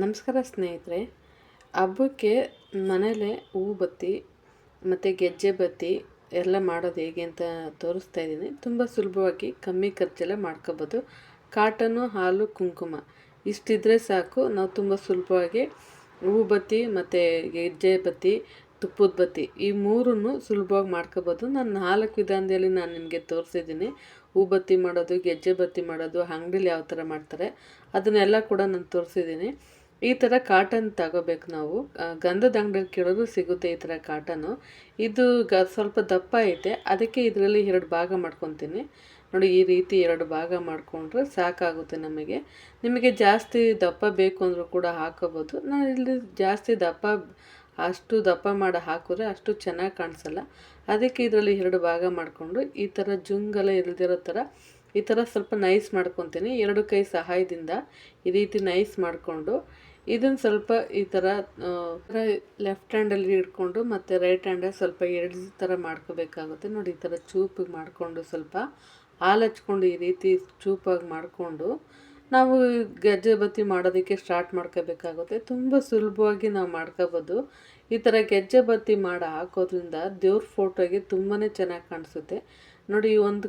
ನಮಸ್ಕಾರ ಸ್ನೇಹಿತರೆ, ಹಬ್ಬಕ್ಕೆ ಮನೇಲೆ ಹೂವು ಬತ್ತಿ, ಮತ್ತು ಗೆಜ್ಜೆ ಬತ್ತಿ ಎಲ್ಲ ಮಾಡೋದು ಹೇಗೆ ಅಂತ ತೋರಿಸ್ತಾ ಇದ್ದೀನಿ. ತುಂಬ ಸುಲಭವಾಗಿ ಕಮ್ಮಿ ಖರ್ಚಲ್ಲೇ ಮಾಡ್ಕೋಬೋದು. ಕಾಟನು, ಹಾಲು, ಕುಂಕುಮ ಇಷ್ಟಿದ್ರೆ ಸಾಕು. ನಾವು ತುಂಬ ಸುಲಭವಾಗಿ ಹೂವು ಬತ್ತಿ, ಮತ್ತು ಗೆಜ್ಜೆ ಬತ್ತಿ, ತುಪ್ಪದ ಬತ್ತಿ ಈ ಮೂರನ್ನು ಸುಲಭವಾಗಿ ಮಾಡ್ಕೋಬೋದು. ನಾನು ನಾಲ್ಕು ವಿಧಾನದಲ್ಲಿ ನಾನು ನಿಮಗೆ ತೋರಿಸಿದ್ದೀನಿ. ಹೂ ಬತ್ತಿ ಮಾಡೋದು, ಗೆಜ್ಜೆ ಬತ್ತಿ ಮಾಡೋದು, ಅಂಗಡಿಲಿ ಯಾವ ಥರ ಮಾಡ್ತಾರೆ, ಅದನ್ನೆಲ್ಲ ಕೂಡ ನಾನು ತೋರಿಸಿದ್ದೀನಿ. ಈ ಥರ ಕಾಟನ್ ತಗೋಬೇಕು ನಾವು. ಗಂಧದ ಅಂಗಡಿಯಲ್ಲಿ ಕೇಳೋದು ಸಿಗುತ್ತೆ ಈ ಥರ ಕಾಟನು ಇದು ಗ, ಸ್ವಲ್ಪ ದಪ್ಪ ಐತೆ. ಅದಕ್ಕೆ ಇದರಲ್ಲಿ ಎರಡು ಭಾಗ ಮಾಡ್ಕೊತೀನಿ. ನೋಡಿ, ಈ ರೀತಿ ಎರಡು ಭಾಗ ಮಾಡಿಕೊಂಡ್ರೆ ಸಾಕಾಗುತ್ತೆ ನಮಗೆ. ನಿಮಗೆ ಜಾಸ್ತಿ ದಪ್ಪ ಬೇಕು ಅಂದರೂ ಕೂಡ ಹಾಕೋಬೋದು. ನಾನು ಇಲ್ಲಿ ಜಾಸ್ತಿ ದಪ್ಪ, ಅಷ್ಟು ದಪ್ಪ ಮಾಡಿ ಹಾಕಿದ್ರೆ ಅಷ್ಟು ಚೆನ್ನಾಗಿ ಕಾಣಿಸಲ್ಲ. ಅದಕ್ಕೆ ಇದರಲ್ಲಿ ಎರಡು ಭಾಗ ಮಾಡಿಕೊಂಡು ಈ ಥರ ಜುಂಗಲ ಇಲ್ದಿರೋ ಥರ ಈ ಥರ ಸ್ವಲ್ಪ ನೈಸ್ ಮಾಡ್ಕೊತೀನಿ. ಎರಡು ಕೈ ಸಹಾಯದಿಂದ ಈ ರೀತಿ ನೈಸ್ ಮಾಡಿಕೊಂಡು ಇದನ್ನು ಸ್ವಲ್ಪ ಈ ಥರ ಲೆಫ್ಟ್ ಹ್ಯಾಂಡಲ್ಲಿ ಹಿಡ್ಕೊಂಡು ಮತ್ತು ರೈಟ್ ಹ್ಯಾಂಡಲ್ಲಿ ಸ್ವಲ್ಪ ಎರಡು ಥರ ಮಾಡ್ಕೋಬೇಕಾಗುತ್ತೆ. ನೋಡಿ, ಈ ಥರ ಚೂಪಿಗೆ ಮಾಡಿಕೊಂಡು ಸ್ವಲ್ಪ ಹಾಲು ಈ ರೀತಿ ಚೂಪಾಗಿ ಮಾಡಿಕೊಂಡು ನಾವು ಗೆಜ್ಜೆ ಬತ್ತಿ ಮಾಡೋದಕ್ಕೆ ಸ್ಟಾರ್ಟ್ ಮಾಡ್ಕೋಬೇಕಾಗುತ್ತೆ. ತುಂಬ ಸುಲಭವಾಗಿ ನಾವು ಮಾಡ್ಕೋಬೋದು. ಈ ಥರ ಗೆಜ್ಜೆ ಬತ್ತಿ ಮಾಡಿ ಹಾಕೋದ್ರಿಂದ ದೇವ್ರ ಫೋಟೋಗೆ ತುಂಬಾ ಚೆನ್ನಾಗಿ ಕಾಣಿಸುತ್ತೆ. ನೋಡಿ ಈ ಒಂದು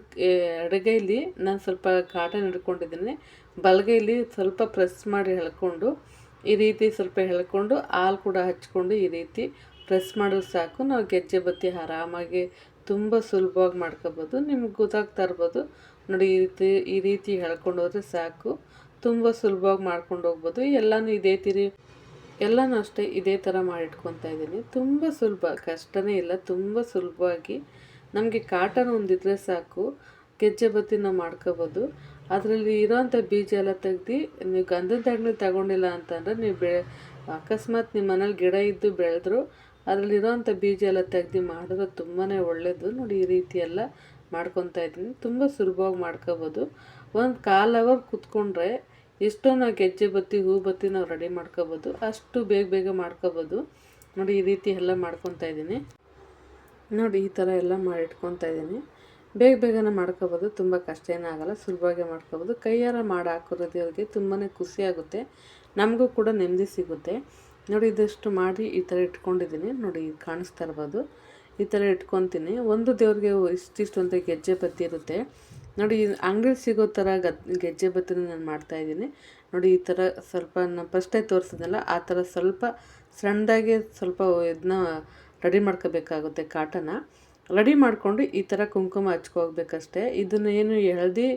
ಎಡಗೈಲಿ ನಾನು ಸ್ವಲ್ಪ ಕಾಟನ್ ಹಿಡ್ಕೊಂಡಿದ್ದೀನಿ. ಬಲಗೈಲಿ ಸ್ವಲ್ಪ ಪ್ರೆಸ್ ಮಾಡಿ ಹೇಳ್ಕೊಂಡು, ಈ ರೀತಿ ಸ್ವಲ್ಪ ಹೇಳ್ಕೊಂಡು, ಹಾಲು ಕೂಡ ಹಚ್ಕೊಂಡು ಈ ರೀತಿ ಪ್ರೆಸ್ ಮಾಡಿದ್ರೆ ಸಾಕು. ನಾವು ಗೆಜ್ಜೆ ಬತ್ತಿ ಆರಾಮಾಗಿ ತುಂಬ ಸುಲಭವಾಗಿ ಮಾಡ್ಕೋಬೋದು. ನಿಮ್ಗೆ ಗೊತ್ತಾಗ್ತಾ ಇರ್ಬೋದು. ನೋಡಿ, ಈ ರೀತಿ ಈ ರೀತಿ ಹೇಳ್ಕೊಂಡು ಹೋದರೆ ಸಾಕು. ತುಂಬ ಸುಲಭವಾಗಿ ಮಾಡ್ಕೊಂಡು ಹೋಗ್ಬೋದು. ಎಲ್ಲನೂ ಇದೇ ತಿರಿ, ಎಲ್ಲನೂ ಅಷ್ಟೇ ಇದೇ ಥರ ಮಾಡಿಟ್ಕೊತಾ ಇದ್ದೀನಿ. ತುಂಬ ಸುಲಭ. ಕಷ್ಟನೇ ಇಲ್ಲ. ತುಂಬ ಸುಲಭವಾಗಿ ನಮಗೆ ಕಾಟನ್ ಒಂದಿದ್ರೆ ಸಾಕು ಗೆಜ್ಜೆ ಬತ್ತಿನ ಮಾಡ್ಕೋಬೋದು. ಅದರಲ್ಲಿ ಇರೋವಂಥ ಬೀಜ ಎಲ್ಲ ತೆಗ್ದು, ನೀವು ಗಂಧದ ಅಂಗಡಿ ತಗೊಂಡಿಲ್ಲ ಅಂತಂದರೆ ನೀವು ಬೆ, ಅಕಸ್ಮಾತ್ ನಿಮ್ಮ ಮನೇಲಿ ಗಿಡ ಇದ್ದು ಬೆಳೆದ್ರು ಅದರಲ್ಲಿರೋವಂಥ ಬೀಜ ಎಲ್ಲ ತೆಗ್ದು ಮಾಡಿದ್ರೆ ತುಂಬಾ ಒಳ್ಳೆಯದು ನೋಡಿ, ಈ ರೀತಿ ಎಲ್ಲ ಮಾಡ್ಕೊತಾ ಇದ್ದೀನಿ. ತುಂಬ ಸುಲಭವಾಗಿ ಮಾಡ್ಕೋಬೋದು. ಒಂದು ಕಾಲ್ ಅವರ್ ಕುತ್ಕೊಂಡ್ರೆ ಎಷ್ಟೋ ನಾವು ಗೆಜ್ಜೆ ಬತ್ತಿ, ಹೂ ಬತ್ತಿ ನಾವು ರೆಡಿ ಮಾಡ್ಕೋಬೋದು. ಅಷ್ಟು ಬೇಗ ಬೇಗ ಮಾಡ್ಕೋಬೋದು. ನೋಡಿ, ಈ ರೀತಿ ಎಲ್ಲ ಮಾಡ್ಕೊತಾ ಇದ್ದೀನಿ. ನೋಡಿ, ಈ ಥರ ಎಲ್ಲ ಮಾಡಿ ಇಟ್ಕೊತಾ ಇದ್ದೀನಿ. ಬೇಗ ಬೇಗನೆ ಮಾಡ್ಕೋಬೋದು, ತುಂಬ ಕಷ್ಟ ಏನಾಗಲ್ಲ ಸುಲಭವಾಗಿ ಮಾಡ್ಕೋಬೋದು. ಕೈಯಾರ ಮಾಡಿ ಅವ್ರಿಗೆ ತುಂಬಾ ಖುಷಿ ಆಗುತ್ತೆ, ನಮಗೂ ಕೂಡ ನೆಮ್ಮದಿ ಸಿಗುತ್ತೆ. ನೋಡಿ, ಇದಷ್ಟು ಮಾಡಿ ಈ ಥರ ಇಟ್ಕೊಂಡಿದ್ದೀನಿ. ನೋಡಿ ಕಾಣಿಸ್ತಾ ಇರ್ಬೋದು. ಈ ಥರ ಇಟ್ಕೊತೀನಿ. ಒಂದು ದೇವ್ರಿಗೆ ಇಷ್ಟಿಷ್ಟು ಅಂತ ಗೆಜ್ಜೆ ಬತ್ತಿ ಇರುತ್ತೆ. ನೋಡಿ ಅಂಗಡಿ ಸಿಗೋ ಥರ ಗದ್ ಗೆಜ್ಜೆ ಬತ್ತಿನ ನಾನು ಮಾಡ್ತಾಯಿದ್ದೀನಿ ನೋಡಿ, ಈ ಥರ ಸ್ವಲ್ಪ, ನಾನು ಫಸ್ಟೇ ತೋರಿಸಿದ್ನಲ್ಲ, ಆ ಥರ ಸ್ವಲ್ಪ ಸಣ್ಣದಾಗಿ ಸ್ವಲ್ಪ ಇದನ್ನ ರೆಡಿ ಮಾಡ್ಕೋಬೇಕಾಗುತ್ತೆ ಕಾಟನ ರೆಡಿ ಮಾಡಿಕೊಂಡು ಈ ಥರ ಕುಂಕುಮ ಹಚ್ಕೋಗ್ಬೇಕಷ್ಟೇ ಇದನ್ನು ಏನು ಎಳ್ದು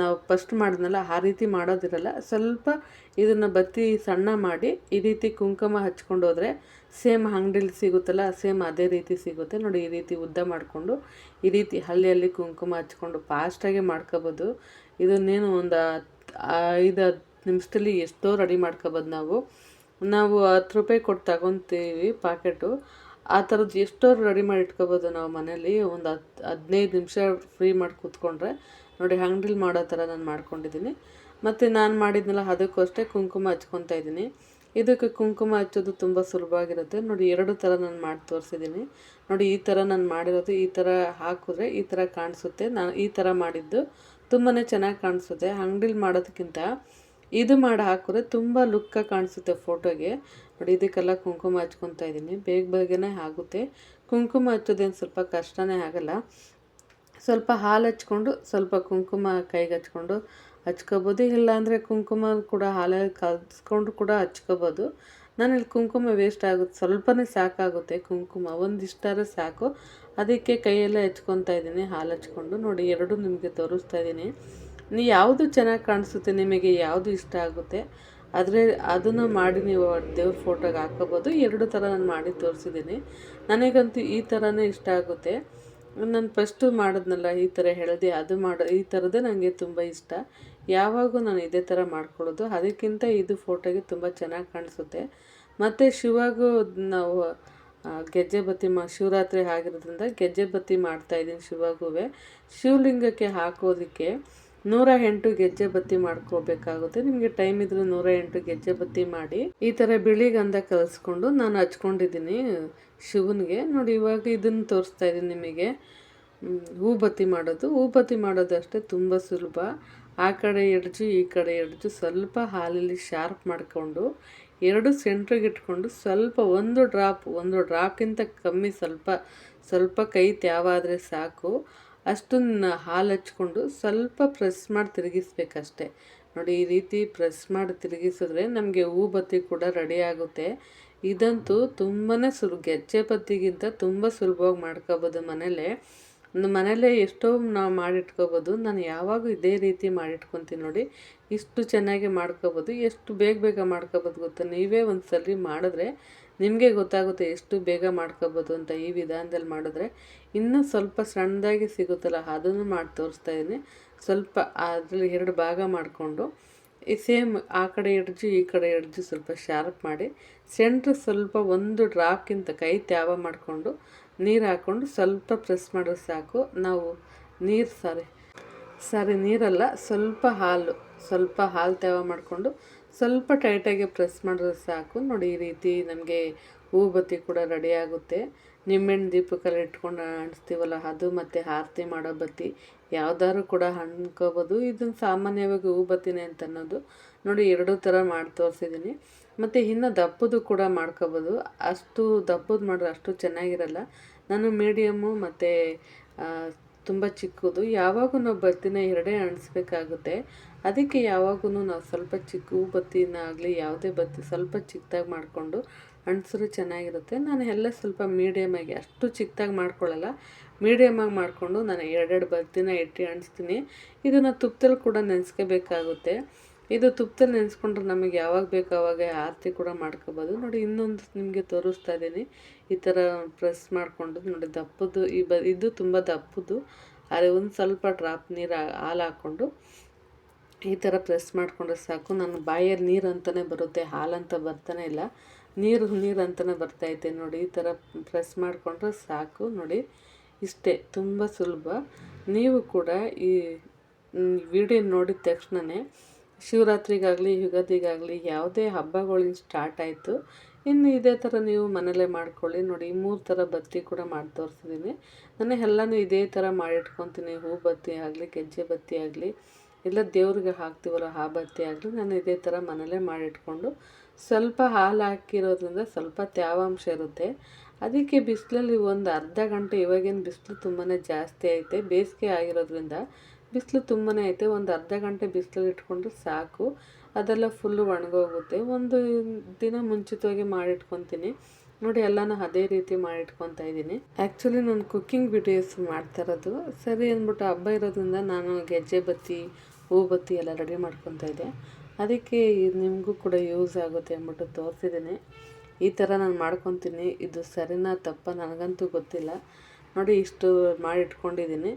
ನಾವು ಫಸ್ಟ್ ಮಾಡಿದ್ನಲ್ಲ, ಆ ರೀತಿ ಮಾಡೋದಿರಲ್ಲ. ಸ್ವಲ್ಪ ಇದನ್ನು ಬತ್ತಿ ಸಣ್ಣ ಮಾಡಿ ಈ ರೀತಿ ಕುಂಕುಮ ಹಚ್ಕೊಂಡು ಹೋದರೆ ಸೇಮ್ ಅಂಗಡಿಲಿ ಸಿಗುತ್ತಲ್ಲ, ಸೇಮ್ ಅದೇ ರೀತಿ ಸಿಗುತ್ತೆ. ನೋಡಿ, ಈ ರೀತಿ ಉದ್ದ ಮಾಡಿಕೊಂಡು, ಈ ರೀತಿ ಹಳ್ಳಿಯಲ್ಲಿ ಕುಂಕುಮ ಹಚ್ಕೊಂಡು ಫಾಸ್ಟಾಗಿ ಮಾಡ್ಕೋಬೋದು. ಇದನ್ನೇನು ಒಂದು ಐದು ಹತ್ತು ನಿಮಿಷದಲ್ಲಿ ಎಷ್ಟೋ ರೆಡಿ ಮಾಡ್ಕೋಬೋದು ನಾವು. ನಾವು ಹತ್ತು ರೂಪಾಯಿ ಕೊಟ್ಟು ತಗೊತೀವಿ ಪಾಕೆಟು. ಆ ಥರದ್ದು ಎಷ್ಟೋ ರೆಡಿ ಮಾಡಿ ಇಟ್ಕೋಬೋದು ನಾವು ಮನೇಲಿ. ಒಂದು ಹತ್ತು ಹದಿನೈದು ನಿಮಿಷ ಫ್ರೀ ಮಾಡಿ ಕೂತ್ಕೊಂಡ್ರೆ. ನೋಡಿ ಅಂಗಡಿಲಿ ಮಾಡೋ ಥರ ನಾನು ಮಾಡ್ಕೊಂಡಿದ್ದೀನಿ ಮತ್ತು ನಾನು ಮಾಡಿದ್ನಲ್ಲ ಅದಕ್ಕೂ ಅಷ್ಟೇ ಕುಂಕುಮ ಹಚ್ಕೊತಾ ಇದ್ದೀನಿ ಇದಕ್ಕೆ ಕುಂಕುಮ ಹಚ್ಚೋದು ತುಂಬ ಸುಲಭವಾಗಿರುತ್ತೆ ನೋಡಿ, ಎರಡು ಥರ ನಾನು ಮಾಡಿ ತೋರಿಸಿದ್ದೀನಿ ನೋಡಿ, ಈ ಥರ ನಾನು ಮಾಡಿರೋದು, ಈ ಥರ ಹಾಕಿದ್ರೆ ಈ ಥರ ಕಾಣಿಸುತ್ತೆ. ನಾನು ಈ ಥರ ಮಾಡಿದ್ದು ತುಂಬಾ ಚೆನ್ನಾಗಿ ಕಾಣಿಸುತ್ತೆ. ಅಂಗಡಿಲಿ ಮಾಡೋದಕ್ಕಿಂತ ಇದು ಮಾಡಿ ಹಾಕಿದ್ರೆ ತುಂಬ ಲುಕ್ಕಾಗಿ ಕಾಣಿಸುತ್ತೆ ಫೋಟೋಗೆ. ನೋಡಿ, ಇದಕ್ಕೆಲ್ಲ ಕುಂಕುಮ ಹಚ್ಕೊತಾ ಇದ್ದೀನಿ. ಬೇಗ ಬೇಗನೆ ಆಗುತ್ತೆ. ಕುಂಕುಮ ಹಚ್ಚೋದೇನು ಸ್ವಲ್ಪ ಕಷ್ಟನೇ ಆಗಲ್ಲ. ಸ್ವಲ್ಪ ಹಾಲು ಹಚ್ಕೊಂಡು, ಸ್ವಲ್ಪ ಕುಂಕುಮ ಕೈಗೆ ಹಚ್ಕೊಂಡು ಹಚ್ಕೋಬೋದು. ಇಲ್ಲಾಂದರೆ ಕುಂಕುಮ ಕೂಡ ಹಾಲಲ್ಲಿ ಕಲ್ಸ್ಕೊಂಡು ಕೂಡ ಹಚ್ಕೋಬೋದು. ನಾನಿಲ್ಲಿ ಕುಂಕುಮ ವೇಸ್ಟ್ ಆಗುತ್ತೆ. ಸ್ವಲ್ಪನೇ ಸಾಕಾಗುತ್ತೆ ಕುಂಕುಮ. ಒಂದಿಷ್ಟಾದ್ರೆ ಸಾಕು. ಅದಕ್ಕೆ ಕೈಯಲ್ಲೇ ಹಚ್ಕೊತಾ ಇದ್ದೀನಿ ಹಾಲು ಹಚ್ಕೊಂಡು. ನೋಡಿ, ಎರಡು ನಿಮಗೆ ತೋರಿಸ್ತಾ ಇದ್ದೀನಿ. ಯಾವುದು ಚೆನ್ನಾಗಿ ಕಾಣಿಸುತ್ತೆ, ನಿಮಗೆ ಯಾವುದು ಇಷ್ಟ ಆಗುತ್ತೆ, ಆದರೆ ಅದನ್ನು ಮಾಡಿ ನೀವು ದೇವ್ರ ಫೋಟೋಗೆ ಹಾಕೋಬೋದು. ಎರಡು ಥರ ನಾನು ಮಾಡಿ ತೋರಿಸಿದ್ದೀನಿ ನನಗಂತೂ ಈ ಥರನೇ ಇಷ್ಟ ಆಗುತ್ತೆ. ನಾನು ಫಸ್ಟು ಮಾಡಿದ್ನಲ್ಲ, ಈ ಥರ ಹೇಳಿದೆ, ಅದು ಮಾಡೋ, ಈ ಥರದೇ ನನಗೆ ತುಂಬ ಇಷ್ಟ. ಯಾವಾಗೂ ನಾನು ಇದೇ ಥರ ಮಾಡ್ಕೊಳ್ಳೋದು. ಅದಕ್ಕಿಂತ ಇದು ಫೋಟೋಗೆ ತುಂಬ ಚೆನ್ನಾಗಿ ಕಾಣಿಸುತ್ತೆ. ಮತ್ತು ಶಿವಾಗೂ ನಾವು ಗೆಜ್ಜೆ ಬತ್ತಿ ಮಾ, ಶಿವರಾತ್ರಿ ಆಗಿರೋದ್ರಿಂದ ಗೆಜ್ಜೆ ಬತ್ತಿ ಮಾಡ್ತಾಯಿದ್ದೀನಿ ಶಿವಾಗೂ ಶಿವಲಿಂಗಕ್ಕೆ ಹಾಕೋದಕ್ಕೆ. ನೂರ ಎಂಟು ಗೆಜ್ಜೆ ಬತ್ತಿ ಮಾಡ್ಕೋಬೇಕಾಗುತ್ತೆ. ನಿಮಗೆ ಟೈಮ್ ಇದ್ರೆ ನೂರ ಎಂಟು ಗೆಜ್ಜೆ ಬತ್ತಿ ಮಾಡಿ. ಈ ಥರ ಬಿಳಿ ಗಂಧ ಕಲಿಸ್ಕೊಂಡು ನಾನು ಹಚ್ಕೊಂಡಿದ್ದೀನಿ ಶಿವನಿಗೆ. ನೋಡಿ, ಇವಾಗ ಇದನ್ನು ತೋರಿಸ್ತಾ ಇದ್ದೀನಿ ನಿಮಗೆ. ಹೂ ಬತ್ತಿ ಮಾಡೋದು. ಹೂ ಬತ್ತಿ ಮಾಡೋದಷ್ಟೇ ತುಂಬ ಸುಲಭ. ಆ ಕಡೆ ಎಡ್ಜು, ಈ ಕಡೆ ಎಡ್ಜು ಸ್ವಲ್ಪ ಹಾಲಲ್ಲಿ ಶಾರ್ಪ್ ಮಾಡಿಕೊಂಡು ಎರಡು ಸೆಂಟ್ರಿಗೆ ಇಟ್ಕೊಂಡು ಸ್ವಲ್ಪ ಒಂದು ಡ್ರಾಪ್, ಒಂದು ಡ್ರಾಪ್ಗಿಂತ ಕಮ್ಮಿ ಸ್ವಲ್ಪ ಸ್ವಲ್ಪ ಕೈ ತ್ಯಾವಾದರೆ ಸಾಕು. ಅಷ್ಟನ್ನು ಹಾಲು ಹಚ್ಕೊಂಡು ಸ್ವಲ್ಪ ಪ್ರೆಸ್ ಮಾಡಿ ತಿರುಗಿಸ್ಬೇಕಷ್ಟೆ. ನೋಡಿ, ಈ ರೀತಿ ಪ್ರೆಸ್ ಮಾಡಿ ತಿರುಗಿಸಿದ್ರೆ ನಮಗೆ ಹೂ ಬತ್ತಿ ಕೂಡ ರೆಡಿ ಆಗುತ್ತೆ. ಇದಂತೂ ತುಂಬಾ ಸುಲಭ, ಗೆಜ್ಜೆ ಬತ್ತಿಗಿಂತ ತುಂಬ ಸುಲಭವಾಗಿ ಮಾಡ್ಕೋಬೋದು ಮನೇಲೆ. ಮನೇಲೇ ಎಷ್ಟೋ ನಾವು ಮಾಡಿಟ್ಕೋಬೋದು. ನಾನು ಯಾವಾಗೂ ಇದೇ ರೀತಿ ಮಾಡಿಟ್ಕೊತೀನಿ ನೋಡಿ. ಇಷ್ಟು ಚೆನ್ನಾಗಿ ಮಾಡ್ಕೋಬೋದು, ಎಷ್ಟು ಬೇಗ ಬೇಗ ಮಾಡ್ಕೋಬೋದು ಗೊತ್ತಾ? ನೀವೇ ಒಂದು ಸಲ ಮಾಡಿದ್ರೆ ನಿಮಗೆ ಗೊತ್ತಾಗುತ್ತೆ ಎಷ್ಟು ಬೇಗ ಮಾಡ್ಕೋಬೋದು ಅಂತ ಈ ವಿಧಾನದಲ್ಲಿ ಮಾಡಿದ್ರೆ ಇನ್ನೂ ಸ್ವಲ್ಪ ಸಣ್ಣದಾಗಿ ಸಿಗುತ್ತಲ್ಲ, ಅದನ್ನು ಮಾಡಿ ತೋರಿಸ್ತಾ ಇದ್ದೀನಿ. ಸ್ವಲ್ಪ ಅದರಲ್ಲಿ ಎರಡು ಭಾಗ ಮಾಡಿಕೊಂಡು, ಈ ಸೇಮ್ ಆ ಕಡೆ ಎಡ್ಜು, ಈ ಕಡೆ ಎಡ್ಜು ಸ್ವಲ್ಪ ಶಾರ್ಪ್ ಮಾಡಿ ಸೆಂಟ್ರ್ ಸ್ವಲ್ಪ ಒಂದು ಡ್ರಾಪ್ಗಿಂತ ಕೈ ತ್ಯಾವ ಮಾಡಿಕೊಂಡು, ನೀರು ಹಾಕ್ಕೊಂಡು ಸ್ವಲ್ಪ ಪ್ರೆಸ್ ಮಾಡಿದ್ರೆ ಸಾಕು. ನಾವು ನೀರು ಸಾರಿ ಸಾರಿ ನೀರಲ್ಲ, ಸ್ವಲ್ಪ ಹಾಲು ಸ್ವಲ್ಪ ಹಾಲು ತ್ಯಾವ ಮಾಡಿಕೊಂಡು ಸ್ವಲ್ಪ ಟೈಟಾಗಿ ಪ್ರೆಸ್ ಮಾಡಿದ್ರೆ ಸಾಕು. ನೋಡಿ ಈ ರೀತಿ ನಮಗೆ ಹೂ ಬತ್ತಿ ಕೂಡ ರೆಡಿ ಆಗುತ್ತೆ. ನಿಮ್ಮೆಣ್ಣು ದೀಪಕ್ಕೆಲ್ಲ ಇಟ್ಕೊಂಡು ಅಂಟಿಸ್ತೀವಲ್ಲ ಅದು ಮತ್ತು ಆರತಿ ಮಾಡೋ ಬತ್ತಿ ಯಾವ್ದಾದ್ರು ಕೂಡ ಹಣ್ಕೋಬೋದು ಇದನ್ನು ಸಾಮಾನ್ಯವಾಗಿ ಹೂ ಬತ್ತಿನೇ ಅಂತ ಅನ್ನೋದು. ನೋಡಿ ಎರಡೂ ಥರ ಮಾಡಿ ತೋರಿಸಿದ್ದೀನಿ ಮತ್ತು ಇನ್ನು ದಪ್ಪದು ಕೂಡ ಮಾಡ್ಕೋಬೋದು. ಅಷ್ಟು ದಪ್ಪದು ಮಾಡಿದ್ರೆ ಅಷ್ಟು ಚೆನ್ನಾಗಿರಲ್ಲ. ನಾನು ಮೀಡಿಯಮ್ಮು ಮತ್ತು ತುಂಬ ಚಿಕ್ಕದು. ಯಾವಾಗೂ ನಾವು ಬತ್ತಿನ ಎರಡೇ ಅಣಿಸ್ಬೇಕಾಗುತ್ತೆ. ಅದಕ್ಕೆ ಯಾವಾಗೂ ನಾವು ಸ್ವಲ್ಪ ಚಿಕ್ಕ ಬತ್ತಿನ ಆಗಲಿ ಯಾವುದೇ ಬತ್ತಿ ಸ್ವಲ್ಪ ಚಿಕ್ಕದಾಗಿ ಮಾಡಿಕೊಂಡು ಅಣಿಸ್ರು ಚೆನ್ನಾಗಿರುತ್ತೆ. ನಾನು ಎಲ್ಲ ಸ್ವಲ್ಪ ಮೀಡಿಯಮಾಗಿ ಅಷ್ಟು ಚಿಕ್ಕದಾಗಿ ಮಾಡ್ಕೊಳ್ಳಲ್ಲ. ಮೀಡಿಯಮಾಗಿ ಮಾಡಿಕೊಂಡು ನಾನು ಎರಡೆರಡು ಬತ್ತಿನ ಇಟ್ಟು ಅಣಿಸ್ತೀನಿ. ಇದನ್ನು ತುಪ್ಪದಲ್ಲಿ ಕೂಡ ನೆನೆಸ್ಕೋಬೇಕಾಗುತ್ತೆ. ಇದು ತುಪ್ಪದಲ್ಲಿ ನೆನೆಸ್ಕೊಂಡ್ರೆ ನಮಗೆ ಯಾವಾಗ ಬೇಕು ಆವಾಗ ಆರತಿ ಕೂಡ ಮಾಡ್ಕೋಬೋದು. ನೋಡಿ, ಇನ್ನೊಂದು ನಿಮಗೆ ತೋರಿಸ್ತಾ ಇದ್ದೀನಿ. ಈ ಥರ ಪ್ರೆಸ್ ಮಾಡಿಕೊಂಡು ನೋಡಿ, ದಪ್ಪದ್ದು, ಈ ಬ, ಇದು ತುಂಬ ದಪ್ಪದ್ದು. ಆದರೆ ಒಂದು ಸ್ವಲ್ಪ ಡ್ರಾಪ್ ನೀರು ಹಾಲು ಹಾಕ್ಕೊಂಡು ಈ ಥರ ಪ್ರೆಸ್ ಮಾಡಿಕೊಂಡ್ರೆ ಸಾಕು. ನನ್ನ ಬಾಯಲ್ಲಿ ನೀರು ಅಂತಲೇ ಬರುತ್ತೆ, ಹಾಲಂತ ಬರ್ತಾನೆ ಇಲ್ಲ. ನೀರು ನೀರು ಅಂತಲೇ ಬರ್ತೈತೆ ನೋಡಿ, ಈ ಥರ ಪ್ರೆಸ್ ಮಾಡಿಕೊಂಡ್ರೆ ಸಾಕು ನೋಡಿ. ಇಷ್ಟೇ, ತುಂಬ ಸುಲಭ. ನೀವು ಕೂಡ ಈ ವಿಡಿಯೋ ನೋಡಿದ ತಕ್ಷಣವೇ ಶಿವರಾತ್ರಿಗಾಗಲಿ, ಯುಗಾದಿಗಾಗಲಿ ಯಾವುದೇ ಹಬ್ಬಗಳಿಂದ ಸ್ಟಾರ್ಟ್ ಆಯಿತು. ಇನ್ನು ಇದೇ ಥರ ನೀವು ಮನೇಲೇ ಮಾಡ್ಕೊಳ್ಳಿ. ನೋಡಿ, ಮೂರು ಥರ ಬತ್ತಿ ಕೂಡ ಮಾಡಿ ತೋರಿಸಿದ್ದೀನಿ ನಾನು ಎಲ್ಲನೂ ಇದೇ ಥರ ಮಾಡಿಟ್ಕೊತೀನಿ ಹೂ ಬತ್ತಿ ಆಗಲಿ, ಗೆಜ್ಜೆ ಬತ್ತಿ ಆಗಲಿ, ಇಲ್ಲ ದೇವ್ರಿಗೆ ಹಾಕ್ತೀವಲ್ಲ ಆ ಬತ್ತಿ ಆಗಲಿ, ನಾನು ಇದೇ ಥರ ಮನೇಲೇ ಮಾಡಿಟ್ಕೊಂಡು ಸ್ವಲ್ಪ ಹಾಲು ಹಾಕಿರೋದ್ರಿಂದ ಸ್ವಲ್ಪ ತ್ಯಾವಾಂಶ ಇರುತ್ತೆ. ಅದಕ್ಕೆ ಬಿಸಿಲಲ್ಲಿ ಒಂದು ಅರ್ಧ ಗಂಟೆ, ಇವಾಗೇನು ಬಿಸಿಲು ತುಂಬಾ ಜಾಸ್ತಿ ಐತೆ. ಬೇಸಿಗೆ ಆಗಿರೋದ್ರಿಂದ ಬಿಸಿಲು ತುಂಬಾ ಐತೆ, ಒಂದು ಅರ್ಧ ಗಂಟೆ ಬಿಸಿಲಲ್ಲಿ ಇಟ್ಕೊಂಡ್ರೆ ಸಾಕು. ಅದೆಲ್ಲ ಫುಲ್ಲು ಒಣಗೋಗುತ್ತೆ. ಒಂದು ದಿನ ಮುಂಚಿತವಾಗಿ ಮಾಡಿಟ್ಕೊತೀನಿ. ನೋಡಿ, ಎಲ್ಲನೂ ಅದೇ ರೀತಿ ಮಾಡಿಟ್ಕೊತಾ ಇದ್ದೀನಿ. ಆ್ಯಕ್ಚುಲಿ ನಾನು ಕುಕ್ಕಿಂಗ್ ವಿಡಿಯೋಸ್ ಮಾಡ್ತಾ ಇರೋದು. ಸರಿ ಅಂದ್ಬಿಟ್ಟು ಹಬ್ಬ ಇರೋದ್ರಿಂದ ನಾನು ಗೆಜ್ಜೆ ಬತ್ತಿ, ಹೂ ಬತ್ತಿ ಎಲ್ಲ ರೆಡಿ ಮಾಡ್ಕೊತಾ ಇದ್ದೆ. ಅದಕ್ಕೆ ನಿಮಗೂ ಕೂಡ ಯೂಸ್ ಆಗುತ್ತೆ ಅಂದ್ಬಿಟ್ಟು ತೋರಿಸಿದ್ದೀನಿ. ಈ ಥರ ನಾನು ಮಾಡ್ಕೊತೀನಿ. ಇದು ಸರಿನಾ ತಪ್ಪ ನನಗಂತೂ ಗೊತ್ತಿಲ್ಲ. ನೋಡಿ ಇಷ್ಟು ಮಾಡಿಟ್ಕೊಂಡಿದ್ದೀನಿ.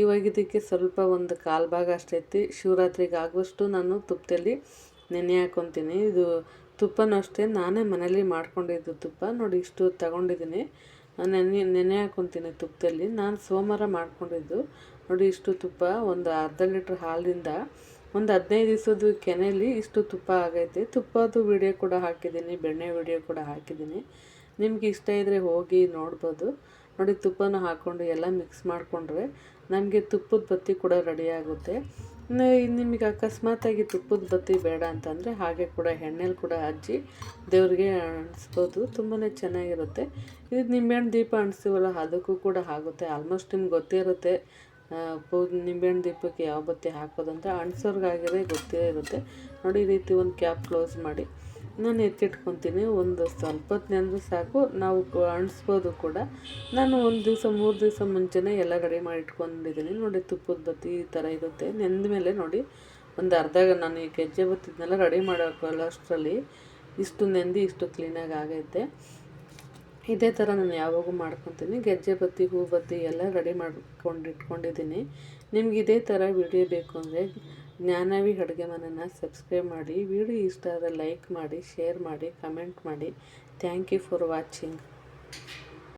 ಇವಾಗ ಇದಕ್ಕೆ ಸ್ವಲ್ಪ ಒಂದು ಕಾಲು ಭಾಗ ಅಷ್ಟೈತಿ ಶಿವರಾತ್ರಿಗೆ ಆಗುವಷ್ಟು ನಾನು ತುಪ್ಪದಲ್ಲಿ ನೆನೆ ಹಾಕೊತೀನಿ. ಇದು ತುಪ್ಪನೂ ಅಷ್ಟೇ, ನಾನೇ ಮನೇಲಿ ಮಾಡ್ಕೊಂಡಿದ್ದು ತುಪ್ಪ. ನೋಡಿ ಇಷ್ಟು ತಗೊಂಡಿದ್ದೀನಿ. ನೆನೆ ನೆನೆ ಹಾಕೊತೀನಿ ತುಪ್ಪದಲ್ಲಿ. ನಾನು ಸೋಮವಾರ ಮಾಡ್ಕೊಂಡಿದ್ದು. ನೋಡಿ ಇಷ್ಟು ತುಪ್ಪ, ಒಂದು ಅರ್ಧ ಲೀಟ್ರ್ ಹಾಲಿಂದ ಒಂದು ಹದಿನೈದು ದಿವಸದ ಕೆನೆಯಲ್ಲಿ ಇಷ್ಟು ತುಪ್ಪ ಆಗೈತೆ. ತುಪ್ಪದ್ದು ವಿಡಿಯೋ ಕೂಡ ಹಾಕಿದ್ದೀನಿ, ಬೆಣ್ಣೆ ವಿಡಿಯೋ ಕೂಡ ಹಾಕಿದ್ದೀನಿ. ನಿಮ್ಗೆ ಇಷ್ಟ ಇದ್ದರೆ ಹೋಗಿ ನೋಡ್ಬೋದು. ನೋಡಿ ತುಪ್ಪನ ಹಾಕ್ಕೊಂಡು ಎಲ್ಲ ಮಿಕ್ಸ್ ಮಾಡಿಕೊಂಡ್ರೆ ನಮಗೆ ತುಪ್ಪದ ಬತ್ತಿ ಕೂಡ ರೆಡಿ ಆಗುತ್ತೆ. ನಿಮಗೆ ಅಕಸ್ಮಾತಾಗಿ ತುಪ್ಪದ ಬತ್ತಿ ಬೇಡ ಅಂತಂದರೆ ಹಾಗೆ ಕೂಡ ಎಣ್ಣೆಲಿ ಕೂಡ ಹಚ್ಚಿ ದೇವ್ರಿಗೆ ಅಣಿಸ್ಬೋದು ತುಂಬಾ ಚೆನ್ನಾಗಿರುತ್ತೆ. ಇದು ನಿಂಬೆಹಣ್ಣು ದೀಪ ಅಣಿಸ್ತೀವಲ್ಲ ಅದಕ್ಕೂ ಕೂಡ ಆಗುತ್ತೆ. ಆಲ್ಮೋಸ್ಟ್ ನಿಮ್ಗೆ ಗೊತ್ತೇ ಇರುತ್ತೆ ಪೂ ನಿಂಬೆಹಣ್ಣು ದೀಪಕ್ಕೆ ಯಾವ ಬತ್ತಿ ಹಾಕೋದಂತ ಅಣ್ಸೋರ್ಗಾಗಿರೋ ಗೊತ್ತೇ ಇರುತ್ತೆ. ನೋಡಿ ಈ ರೀತಿ ಒಂದು ಕ್ಯಾಪ್ ಕ್ಲೋಸ್ ಮಾಡಿ. ನಾನು ಎತ್ತಿಟ್ಕೊತೀನಿ, ಒಂದು ಸ್ವಲ್ಪ ಹೊತ್ತು ನೆಂದರೂ ಸಾಕು, ನಾವು ಅಣಿಸ್ಬೋದು ಕೂಡ. ನಾನು ಒಂದು ದಿವಸ, ಮೂರು ದಿವಸ ಮುಂಚೆನೇ ಎಲ್ಲ ರೆಡಿ ಮಾಡಿ ಇಟ್ಕೊಂಡಿದ್ದೀನಿ ನೋಡಿ ತುಪ್ಪದ ಬತ್ತಿ ಈ ಥರ ಇರುತ್ತೆ. ನೆಂದ ಮೇಲೆ ನೋಡಿ, ಒಂದು ಅರ್ಧ ನಾನು ಈ ಗೆಜ್ಜೆ ಬತ್ತಿದ್ನೆಲ್ಲ ರೆಡಿ ಮಾಡೋಕ್ಕಲ್ಲ ಅಷ್ಟರಲ್ಲಿ. ಇಷ್ಟು ನೆಂದು ಇಷ್ಟು ಕ್ಲೀನಾಗಿ ಆಗೈತೆ. ಇದೇ ಥರ ನಾನು ಯಾವಾಗೂ ಮಾಡ್ಕೊತೀನಿ. ಗೆಜ್ಜೆ ಬತ್ತಿ, ಹೂ ಬತ್ತಿ ಎಲ್ಲ ರೆಡಿ ಮಾಡ್ಕೊಂಡು ಇಟ್ಕೊಂಡಿದ್ದೀನಿ ನಿಮ್ಗೆ ಇದೇ ಥರ ವಿಡಿಯೋ ಬೇಕು ಅಂದರೆ ಜ್ಞಾನವಿ ಅಡುಗೆ ಮನೆಯನ್ನು ಸಬ್ಸ್ಕ್ರೈಬ್ ಮಾಡಿ ವಿಡಿಯೋ ಇಷ್ಟ ಆದರೆ ಲೈಕ್ ಮಾಡಿ ಶೇರ್ ಮಾಡಿ ಕಮೆಂಟ್ ಮಾಡಿ. Thank you for watching